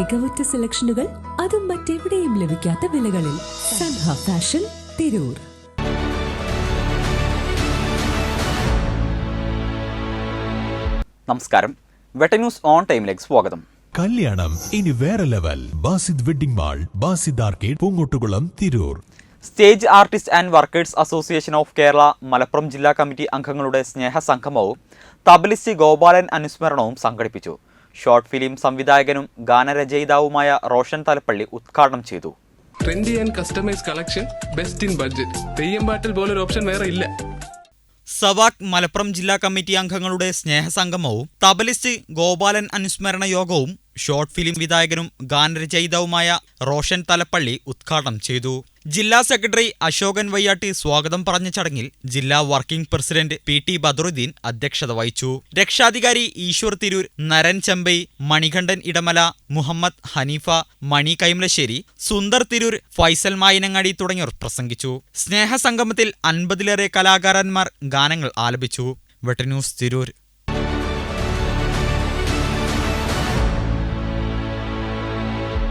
മികവുറ്റ സെലക്ഷനുകൾ അതും മറ്റെവിടെയും ലഭിക്കാത്ത വിലകളിൽ സൻഹ ഫാഷൻ തിരൂർ. നമസ്കാരം. വെട്ടന്യൂസ് ഓൺ ടൈമിലേക്ക് സ്വാഗതം. കല്യാണം ഇനി വേറെ level. Basid wedding mall Basid arcade Poongottukulam Tirur. Stage artist and workers association of Kerala Malappuram ജില്ലാ കമ്മിറ്റി അംഗങ്ങളുടെ സ്നേഹ സംഗമവും തബലിസ്റ്റ് ഗോപാലൻ അനുസ്മരണവും സംഘടിപ്പിച്ചു. ഷോർട്ട് ഫിലിം സംവിധായകനും ഗാനരചയിതാവുമായ റോഷൻ തലപ്പള്ളി ഉദ്ഘാടനം ചെയ്തു. Trendy and customise collection best in budget Theyyam പാട്ടിൽ പോലൊരു ഓപ്ഷൻ വേറെ ഇല്ല. സവാക് മലപ്പുറം ജില്ലാ കമ്മിറ്റി അംഗങ്ങളുടെ സ്നേഹസംഗമവും തബലിസ്റ്റ് ഗോപാലൻ അനുസ്മരണ യോഗവും ഷോർട്ട് ഫിലിം വിധായകനും ഗാനരചയിതാവുമായ റോഷൻ തലപ്പള്ളി ഉദ്ഘാടനം ചെയ്തു. ജില്ലാ സെക്രട്ടറി അശോകൻ വയ്യാട്ടി സ്വാഗതം പറഞ്ഞ ചടങ്ങിൽ ജില്ലാ working president P T Badaruddin അധ്യക്ഷത വഹിച്ചു. രക്ഷാധികാരി ഈശ്വർ തിരൂർ നരൻ ചെമ്പൈ മണികണ്ഠൻ ഇടമല മുഹമ്മദ് ഹനീഫ മണി കൈമലശ്ശേരി സുന്ദർ തിരൂർ ഫൈസൽ മായനങ്ങാടി തുടങ്ങിയവർ പ്രസംഗിച്ചു. സ്നേഹസംഗമത്തിൽ അൻപതിലേറെ കലാകാരന്മാർ ഗാനങ്ങൾ ആലപിച്ചു. വെട്ടന്യൂസ് തിരൂർ